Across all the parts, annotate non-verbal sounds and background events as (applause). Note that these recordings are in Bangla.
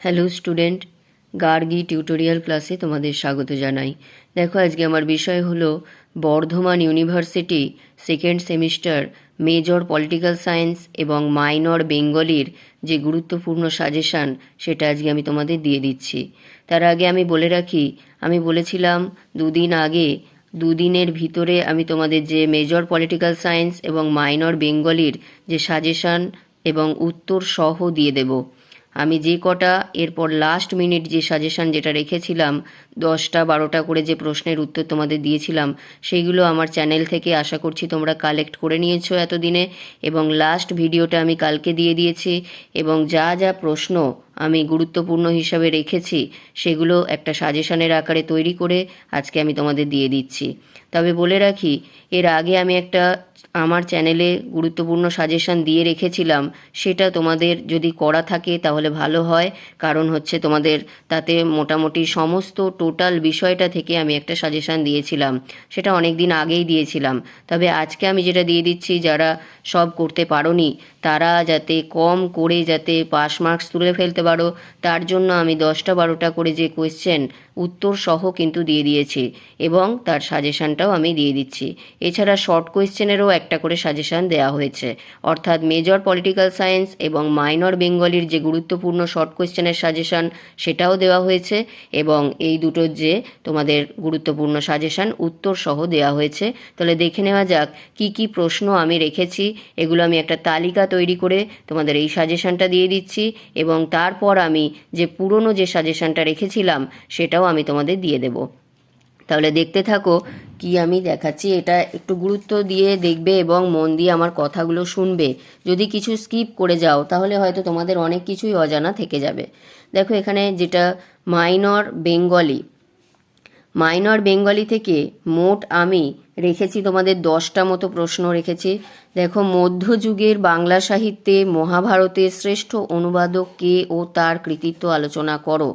হ্যালো স্টুডেন্ট গার্গি টিউটোরিয়াল ক্লাসে তোমাদের স্বাগত জানাই। দেখো, আজকে আমার বিষয় হলো Bardhaman university second semester major political science এবং মাইনর বেঙ্গলির যে গুরুত্বপূর্ণ সাজেশান সেটা আজকে আমি তোমাদের দিয়ে দিচ্ছি। তার আগে আমি বলে রাখি, আমি বলেছিলাম দুদিন আগে, দুদিনের ভিতরে আমি তোমাদের যে মেজর পলিটিক্যাল সায়েন্স এবং মাইনর বেঙ্গলির যে সাজেশান এবং উত্তর সহ দিয়ে দেব। আমি যে কটা, এরপর লাস্ট মিনিট যে সাজেশান যেটা রেখেছিলাম, দশটা, বারোটা করে যে প্রশ্নের উত্তর তোমাদের দিয়েছিলাম সেইগুলো আমার চ্যানেল থেকে আশা করছি তোমরা কালেক্ট করে নিয়েছো এতদিনে এবং লাস্ট ভিডিওটা আমি কালকে দিয়ে দিয়েছি এবং যা যা প্রশ্ন আমি গুরুত্বপূর্ণ হিসাবে রেখেছি, সেগুলো একটা সাজেশানের আকারে তৈরি করে আজকে আমি তোমাদের দিয়ে দিচ্ছি। তবে বলে রাখি, এর আগে আমি একটা আমার চ্যানেলে গুরুত্বপূর্ণ সাজেশান দিয়ে রেখেছিলাম, সেটা তোমাদের যদি করা থাকে তাহলে ভালো হয়, কারণ হচ্ছে তোমাদের তাতে মোটামুটি সমস্ত টোটাল বিষয়টা থেকে আমি একটা সাজেশান দিয়েছিলাম, সেটা অনেক দিন আগেই দিয়েছিলাম। তবে আজকে আমি যেটা দিয়ে দিচ্ছি, যারা সব করতে পারোনি, তারা যাতে কম করে যাতে পাস মার্কস তুলে ফেলতে পারো তার জন্য আমি দশটা বারোটা করে যে কোয়েশ্চেন উত্তর সহ কিন্তু দিয়ে দিয়েছি এবং তার সাজেশানটাও আমি দিয়ে দিচ্ছি। এছাড়া শর্ট কোয়েশ্চেনেরও একটা করে সাজেশান দেওয়া হয়েছে। অর্থাৎ মেজর পলিটিক্যাল সায়েন্স এবং মাইনর বেঙ্গলির যে গুরুত্বপূর্ণ শর্ট কোয়েশ্চেনের সাজেশান সেটাও দেওয়া হয়েছে এবং এই দুটোর যে তোমাদের গুরুত্বপূর্ণ সাজেশান উত্তর সহ দেওয়া হয়েছে। তাহলে দেখে নেওয়া যাক কি কি প্রশ্ন আমি রেখেছি। এগুলো আমি একটা তালিকা তৈরি করে তোমাদের এই সাজেশানটা দিয়ে দিচ্ছি এবং তারপর আমি যে পুরনো যে সাজেশনটা রেখেছিলাম, সেটাও আমি তোমাদের দিয়ে দেব। তাহলে দেখতে থাকো কি আমি দেখাচ্ছি। এটা একটু গুরুত্ব দিয়ে দেখবে এবং মন দিয়ে আমার কথাগুলো শুনবে। যদি কিছু স্কিপ করে যাও, তাহলে হয়তো তোমাদের অনেক কিছুই অজানা থেকে যাবে। দেখো এখানে যেটা মাইনর বেঙ্গলি মাইনর বেঙ্গলি থেকে মোট আমি রেখেছি, তোমাদের দশটা মতো প্রশ্ন রেখেছি। দেখো, মধ্যযুগের বাংলা সাহিত্যে মহাভারতের শ্রেষ্ঠ অনুবাদক কে ও তার কৃতিত্ব আলোচনা করো।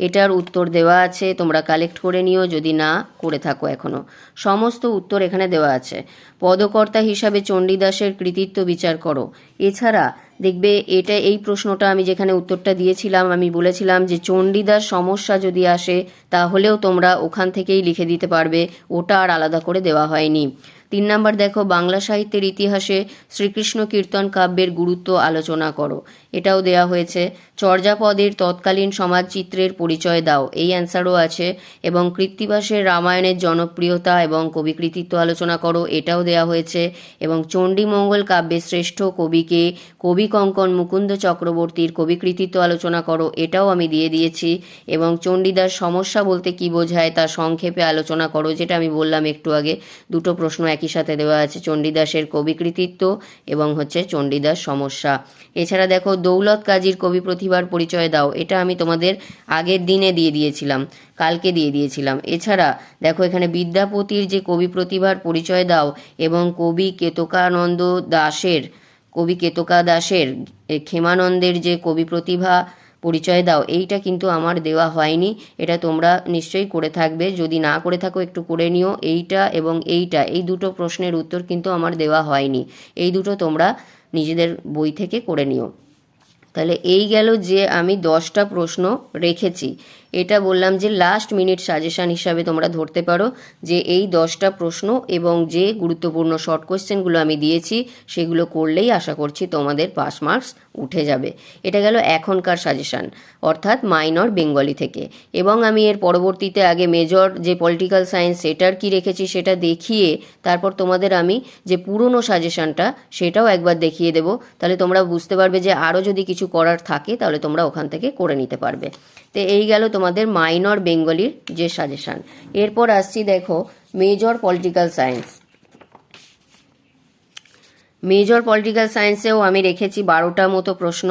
এটার উত্তর দেওয়া আছে, তোমরা কালেক্ট করে নিও, যদি না, করে থাকো এখনও। সমস্ত উত্তর এখানে দেওয়া আছে। পদকর্তা হিসাবে চণ্ডীদাসের কৃতিত্ব বিচার করো। এছাড়া দেখবে এটা এই প্রশ্নটা আমি যেখানে উত্তরটা দিয়েছিলাম, আমি বলেছিলাম যে চণ্ডীদার সমস্যা যদি আসে, তাহলেও তোমরা ওখান থেকেই লিখে দিতে পারবে, ওটা আর আলাদা করে দেওয়া হয়নি। তিন নাম্বার দেখো, বাংলা সাহিত্যের ইতিহাসে শ্রীকৃষ্ণ কীর্তন কাব্যের গুরুত্ব আলোচনা করো। এটাও দেয়া হয়েছে, চর্যাপদের তৎকালীন সমাজচিত্রের পরিচয় দাও। এই অ্যান্সারও আছে, এবং কৃত্তিবাসের রামায়ণের জনপ্রিয়তা এবং কবি কৃতিত্ব আলোচনা করো, এটাও দেয়া হয়েছে, এবং চণ্ডীমঙ্গল কাব্যের শ্রেষ্ঠ কবিকে কবি কঙ্কন মুকুন্দ চক্রবর্তীর কবি কৃতিত্ব আলোচনা করো, এটাও আমি দিয়ে দিয়েছি, এবং চণ্ডীদাস সমস্যা বলতে কি বোঝায় তা সংক্ষেপে আলোচনা করো, যেটা আমি বললাম একটু আগে, দুটো প্রশ্ন একই সাথে দেওয়া আছে চণ্ডীদাসের কবি কৃতিত্ব এবং হচ্ছে চণ্ডীদাস সমস্যা। এছাড়া দেখো, দৌলত কাজীর কবি প্রতিভার পরিচয় দাও, এটা আমি তোমাদের আগের দিনে দিয়ে দিয়েছিলাম, কালকে দিয়ে দিয়েছিলাম। এছাড়া দেখো, এখানে বিদ্যাপতির যে কবি প্রতিভার পরিচয় দাও এবং কবি কেতকানন্দ দাসের, কবি কেতকা দাসের ক্ষেমানন্দের যে কবি প্রতিভা পরিচয় দাও। এইটা কিন্তু আমার দেওয়া হয়নি। এটা তোমরা নিশ্চয়ই করে থাকবে। যদি না করে থাকো, একটু করে নিও। এইটা এবং এইটা, এই দুটো প্রশ্নের উত্তর কিন্তু আমার দেওয়া হয়নি। এই দুটো তোমরা নিজেদের বই থেকে করে নিও। তাহলে এই গেল যে আমি দশটা প্রশ্ন রেখেছি। এটা বললাম যে লাস্ট মিনিট সাজেশান হিসাবে তোমরা ধরতে পারো যে এই দশটা প্রশ্ন এবং যে গুরুত্বপূর্ণ শর্ট কোয়েশ্চেনগুলো আমি দিয়েছি, সেগুলো করলেই আশা করছি তোমাদের পাস মার্কস উঠে যাবে। এটা গেল এখনকার সাজেশান অর্থাৎ মাইনর বেঙ্গলি থেকে। এবং আমি এর পরবর্তীতে আগে মেজর যে পলিটিক্যাল সায়েন্স সেটার কি রেখেছি সেটা দেখিয়ে তারপর তোমাদের আমি যে পুরনো সাজেশানটা সেটাও একবার দেখিয়ে দেব। তাহলে তোমরা বুঝতে পারবে যে আরও যদি কিছু করার থাকে তাহলে তোমরা ওখান থেকে করে নিতে পারবে। তো এই গেল তোমাদের মাইনর বেঙ্গলির যে সাজেশন এরপর আসছি দেখো major political science major political সায়েন্সেও আমি রেখেছি বারোটা মতো প্রশ্ন।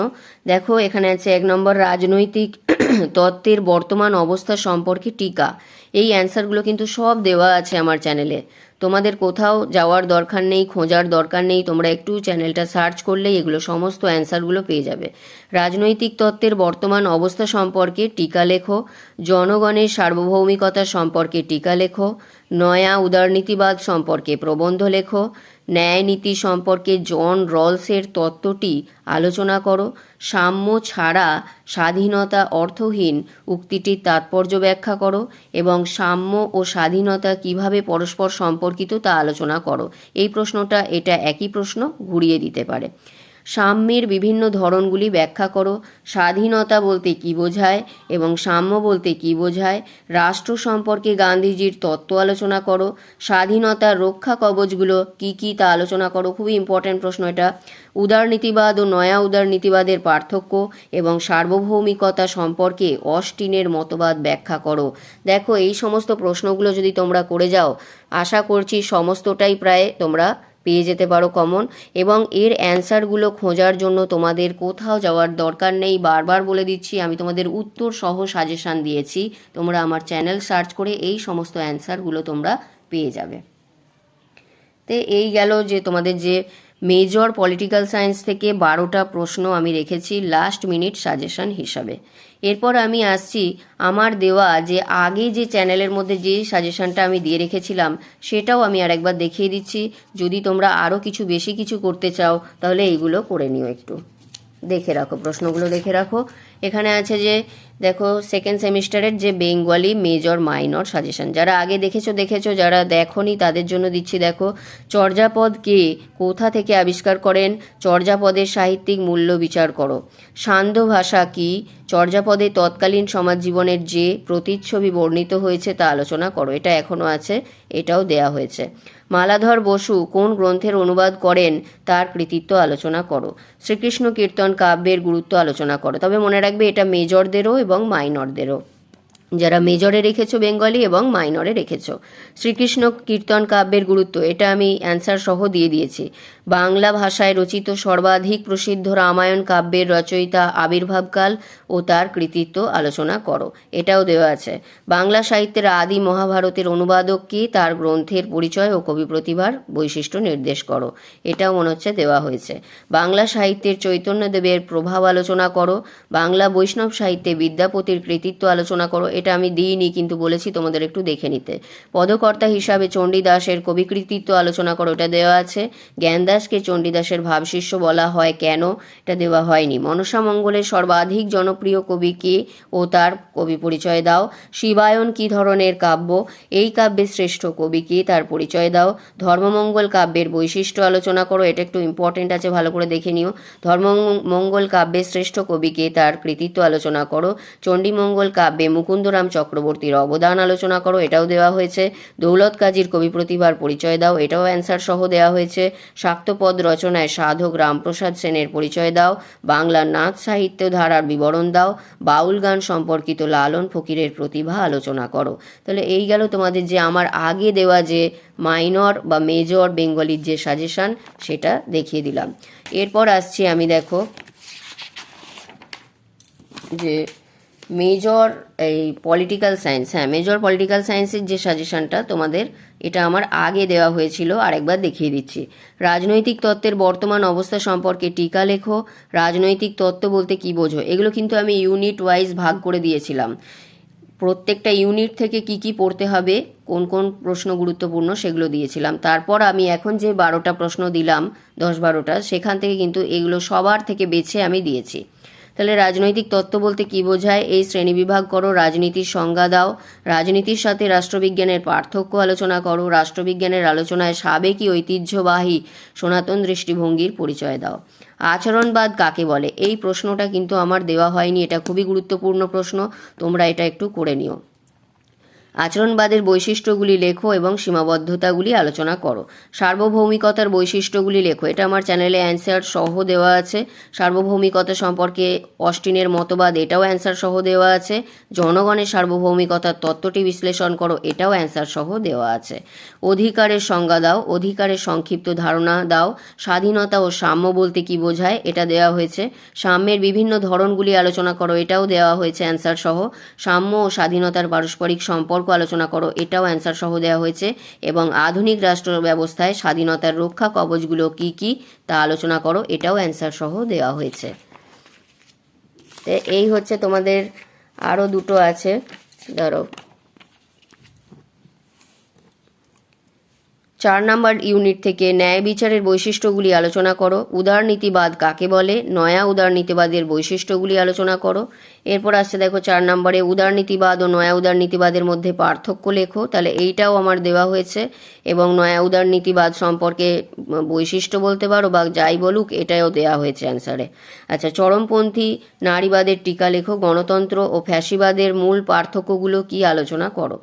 দেখো, এখানে আছে এক নম্বর, রাজনৈতিক (clears throat) তত্ত্বের বর্তমান অবস্থা সম্পর্কে টিকা। এই অ্যান্সারগুলো কিন্তু সব দেওয়া আছে আমার চ্যানেলে তোমাদের কোথাও যাওয়ার দরকার নেই, খোঁজার দরকার নেই, তোমরা একটু চ্যানেলটা সার্চ করলেই এগুলো সমস্ত অ্যান্সারগুলো পেয়ে যাবে। রাজনৈতিক তত্ত্বের বর্তমান অবস্থা সম্পর্কে টিকা লেখো, জনগণের সার্বভৌমিকতা সম্পর্কে টিকা লেখো, নয়া উদারনীতিবাদ সম্পর্কে প্রবন্ধ লেখো ন্যায় নীতি সম্পর্কে জন রলসের তত্ত্বটি আলোচনা করো। সাম্য ছাড়া স্বাধীনতা অর্থহীন। উক্তিটির তাৎপর্য ব্যাখ্যা করো এবং সাম্য ও স্বাধীনতা কীভাবে পরস্পর সম্পর্কিত তা আলোচনা করো। এই প্রশ্নটা এটা একই প্রশ্ন ঘুরিয়ে দিতে পারে। সাম্যের বিভিন্ন ধরনগুলি ব্যাখ্যা করো। স্বাধীনতা বলতে কি বোঝায় এবং সাম্য বলতে কি বোঝায়? রাষ্ট্র সম্পর্কে গান্ধীজির তত্ত্ব আলোচনা করো। স্বাধীনতার রক্ষা কবচগুলো কি কি তা আলোচনা করো। খুবই ইম্পর্ট্যান্ট প্রশ্ন এটা। উদারনীতিবাদ ও নয়া উদারনীতিবাদের পার্থক্য এবং সার্বভৌমিকতা সম্পর্কে অস্টিনের মতবাদ ব্যাখ্যা করো। দেখো, এই সমস্ত প্রশ্নগুলো যদি তোমরা করে যাও, আশা করছি সমস্তটাই প্রায় তোমরা পেয়ে যেতে পারো কমন। এবং এর অ্যান্সারগুলো খোঁজার জন্য তোমাদের কোথাও যাওয়ার দরকার নেই। বারবার বলে দিচ্ছি, আমি তোমাদের উত্তর সহ সাজেশান দিয়েছি। তোমরা আমার চ্যানেল সার্চ করে এই সমস্ত অ্যান্সারগুলো তোমরা পেয়ে যাবে। তো এই গেল যে তোমাদের যে মেজর পলিটিক্যাল সায়েন্স থেকে বারোটা প্রশ্ন আমি রেখেছি লাস্ট মিনিট সাজেশন হিসাবে। এরপর আমি আসছি আমার দেওয়া যে আগে যে চ্যানেলের মধ্যে যে সাজেশনটা আমি দিয়ে রেখেছিলাম, সেটাও আমি আর একবার দেখিয়ে দিচ্ছি। যদি তোমরা আরও কিছু বেশি কিছু করতে চাও, তাহলে এইগুলো করে নিও একটু। দেখে রাখো, প্রশ্নগুলো দেখে রাখো। এখানে আছে যে, দেখো সেকেন্ড সেমিস্টারের যে বেঙ্গলি মেজর মাইনর সাজেশন যারা আগে দেখেছ দেখেছ, যারা দেখোনি, তাদের জন্য দিচ্ছি, দেখো, চর্যাপদ কে কোথা থেকে আবিষ্কার করেন? চর্যাপদের সাহিত্যিক মূল্য বিচার করো। সান্ধ্য ভাষা কি? চর্যাপদে তৎকালীন সমাজ জীবনের যে প্রতিচ্ছবি বর্ণিত হয়েছে, তা আলোচনা করো। এটা এখনও আছে, এটাও দেয়া হয়েছে। মালাধর বসু কোন গ্রন্থের অনুবাদ করেন তার কৃতিত্ব আলোচনা করো। শ্রীকৃষ্ণ কীর্তন কাব্যের গুরুত্ব আলোচনা করো। তবে মনে রাখবে এটা মেজরদেরও এবং মাইনরদেরও। যারা মেজরে রেখেছো বেঙ্গলি এবং মাইনরে রেখেছো। শ্রীকৃষ্ণ কীর্তন কাব্যের গুরুত্ব, এটা আমি অ্যান্সার সহ দিয়ে দিয়েছি। বাংলা ভাষায় রচিত সর্বাধিক প্রসিদ্ধ রামায়ণ কাব্যের রচয়িতা আবির্ভাবকাল ও তার কৃতিত্ব আলোচনা করো। এটাও দেওয়া আছে। বাংলা সাহিত্যের আদি মহাভারতের অনুবাদককে তার গ্রন্থের পরিচয় ও কবি প্রতিভার বৈশিষ্ট্য নির্দেশ করো। এটাও মনে হচ্ছে দেওয়া হয়েছে। বাংলা সাহিত্যের চৈতন্যদেবের প্রভাব আলোচনা করো। বাংলা বৈষ্ণব সাহিত্যে বিদ্যাপতির কৃতিত্ব আলোচনা করো। এটা আমি দিইনি, কিন্তু বলেছি তোমাদের একটু দেখে নিতে। পদকর্তা হিসাবে চণ্ডীদাসের কবি কৃতিত্ব আলোচনা করো, এটা দেওয়া আছে। জ্ঞানদাসকে চণ্ডীদাসের ভাবশিষ্য বলা হয় কেন? এটা দেওয়া হয়নি। মনসা মঙ্গলের সর্বাধিক জনপ্রিয় কবি কে ও তার কবি পরিচয় দাও। শিবায়ন কি ধরনের কাব্য? এই কাব্যের শ্রেষ্ঠ কবি কে তার পরিচয় দাও। ধর্মমঙ্গল কাব্যের বৈশিষ্ট্য আলোচনা করো, এটা একটু ইম্পর্টেন্ট আছে, ভালো করে দেখে নিও। ধর্মমঙ্গল কাব্যের শ্রেষ্ঠ কবিকে তার কৃতিত্ব আলোচনা করো। চণ্ডীমঙ্গল কাব্যে মুকুন্দরাম চক্রবর্তীর অবদান আলোচনা করো, এটাও দেওয়া হয়েছে। দৌলত কাজীর কবি প্রতিভার পরিচয় দাও, এটাও অ্যান্সার সহ দেওয়া হয়েছে। শাক্তপদ রচনায় সাধক রামপ্রসাদ সেনের পরিচয় দাও। বাংলার নাচ সাহিত্য ধারার বিবরণ দাও। বাউল গান সম্পর্কিত লালন ফকিরের প্রতিভা আলোচনা করো। তাহলে এই গেল তোমাদের যে আমার আগে দেওয়া যে মাইনর বা মেজর বেঙ্গলির যে সাজেশান সেটা দেখিয়ে দিলাম। এরপর আসছি আমি দেখো যে মেজর এই পলিটিক্যাল সায়েন্স হ্যাঁ মেজর পলিটিক্যাল সায়েন্সের যে সাজেশনটা তোমাদের, এটা আমার আগে দেওয়া হয়েছিল, আরেকবার দেখিয়ে দিচ্ছি। রাজনৈতিক তত্ত্বের বর্তমান অবস্থা সম্পর্কে টিকা লেখো, রাজনৈতিক তত্ত্ব বলতে কি বোঝো, এগুলো কিন্তু আমি ইউনিট ওয়াইজ ভাগ করে দিয়েছিলাম। প্রত্যেকটা ইউনিট থেকে কি কি পড়তে হবে, কোন কোন প্রশ্ন গুরুত্বপূর্ণ সেগুলো দিয়েছিলাম। তারপর আমি এখন যে বারোটা প্রশ্ন দিলাম, দশ বারোটা, সেখান থেকে কিন্তু এগুলো সবার থেকে বেছে আমি দিয়েছি। তাহলে রাজনৈতিক তত্ত্ব বলতে কি বোঝায়? এই শ্রেণীবিভাগ করো, রাজনীতির সংজ্ঞা দাও। রাজনীতির সাথে রাষ্ট্রবিজ্ঞানের পার্থক্য আলোচনা করো। রাষ্ট্রবিজ্ঞানের আলোচনায় সাবেকি ঐতিহ্যবাহী সনাতন দৃষ্টিভঙ্গির পরিচয় দাও। আচরণবাদ কাকে বলে? এই প্রশ্নটা কিন্তু আমার দেওয়া হয়নি, এটা খুবই গুরুত্বপূর্ণ প্রশ্ন, তোমরা এটা একটু করে নিও। আচরণবাদের বৈশিষ্ট্যগুলি লেখো এবং সীমাবদ্ধতাগুলি আলোচনা করো। সার্বভৌমিকতার বৈশিষ্ট্যগুলি লেখো। এটা আমার চ্যানেলে অ্যান্সার সহ দেওয়া আছে। সার্বভৌমিকতা সম্পর্কে অস্টিনের মতবাদ, এটাও অ্যান্সার সহ দেওয়া আছে। জনগণের সার্বভৌমিকতার তত্ত্বটি বিশ্লেষণ করো, এটাও অ্যান্সার সহ দেওয়া আছে। অধিকারের সংজ্ঞা দাও, অধিকারের সংক্ষিপ্ত ধারণা দাও। স্বাধীনতা ও সাম্য বলতে কি বোঝায়, এটা দেওয়া হয়েছে। সাম্যের বিভিন্ন ধরনগুলি আলোচনা করো, এটাও দেওয়া হয়েছে অ্যান্সার সহ। সাম্য ও স্বাধীনতার পারস্পরিক সম্পর্ক আলোচনা করো, এটাও অ্যান্সার সহ দেওয়া হয়েছে। এবং আধুনিক রাষ্ট্র ব্যবস্থায় স্বাধীনতার রক্ষা কবচগুলো কি কি তা আলোচনা করো, এটাও অ্যান্সার সহ দেওয়া হয়েছে। এই হচ্ছে তোমাদের আরও দুটো আছে। ধরো চার নাম্বার ইউনিট থেকে ন্যায় বিচারের বৈশিষ্ট্যগুলি আলোচনা করো। উদারনীতিবাদ কাকে বলে? নয়া উদারনীতিবাদের বৈশিষ্ট্যগুলি আলোচনা করো। এরপর আসছে দেখো চার নম্বরে উদারনীতিবাদ ও নয়া উদারনীতিবাদের মধ্যে পার্থক্য লেখো। তাহলে এইটাও আমার দেওয়া হয়েছে এবং নয়া উদারনীতিবাদ সম্পর্কে বৈশিষ্ট্য বলতে পারো বা যাই বলুক এটাও দেওয়া হয়েছে অ্যান্সারে আচ্ছা চরমপন্থী নারীবাদের টিকা লেখো। গণতন্ত্র ও ফ্যাসিবাদের মূল পার্থক্যগুলো কি আলোচনা করো?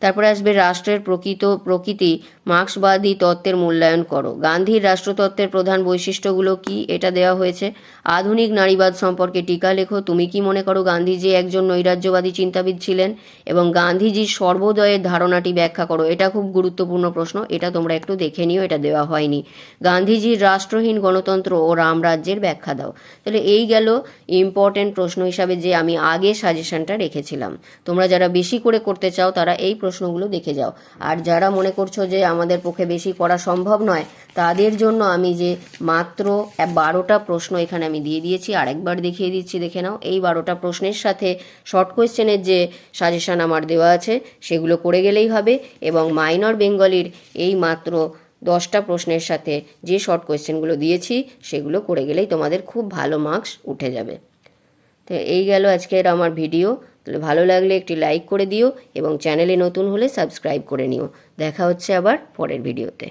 তারপরে আসবে রাষ্ট্রের প্রকৃত প্রকৃতি, মার্ক্সবাদী তত্ত্বের মূল্যায়ন করো। গান্ধীর রাষ্ট্রতত্ত্বের প্রধান বৈশিষ্ট্যগুলো কি? এটা দেওয়া হয়েছে। আধুনিক নারীবাদ সম্পর্কে টিকা লেখো। তুমি কি মনে করো গান্ধীজি একজন নৈরাজ্যবাদী চিন্তাবিদ ছিলেন? এবং গান্ধীজির সর্বোদয়ের ধারণাটি ব্যাখ্যা করো। এটা খুব গুরুত্বপূর্ণ প্রশ্ন। এটা তোমরা একটু দেখে নিও, এটা দেওয়া হয়নি। গান্ধীজির রাষ্ট্রহীন গণতন্ত্র ও রামরাজ্যের ব্যাখ্যা দাও। তাহলে এই গেল ইম্পর্টেন্ট প্রশ্ন হিসাবে যে আমি আগে সাজেশনটা রেখেছিলাম। তোমরা যারা বেশি করে করতে চাও তারা এই প্রশ্নগুলো দেখে যাও। আর যারা মনে করছ যে আমাদের পক্ষে বেশি করা সম্ভব নয়, তাদের জন্য আমি যে মাত্র বারোটা প্রশ্ন এখানে আমি দিয়ে দিয়েছি, আরেকবার দেখিয়ে দিচ্ছি, দেখে নাও। এই বারোটা প্রশ্নের সাথে শর্ট কোয়েশ্চেনের যে সাজেশন আমার দেওয়া আছে, সেগুলো করে গেলেই হবে এবং মাইনর বেঙ্গলির এই মাত্র দশটা প্রশ্নের সাথে যে শর্ট কোয়েশ্চেনগুলো দিয়েছি, সেগুলো করে গেলেই তোমাদের খুব ভালো মার্কস উঠে যাবে। তো এই গেল আজকের আমার ভিডিও তাহলে ভালো লাগলে একটি লাইক করে দিও এবং চ্যানেলে নতুন হলে সাবস্ক্রাইব করে নিও। দেখা হচ্ছে আবার পরের ভিডিওতে।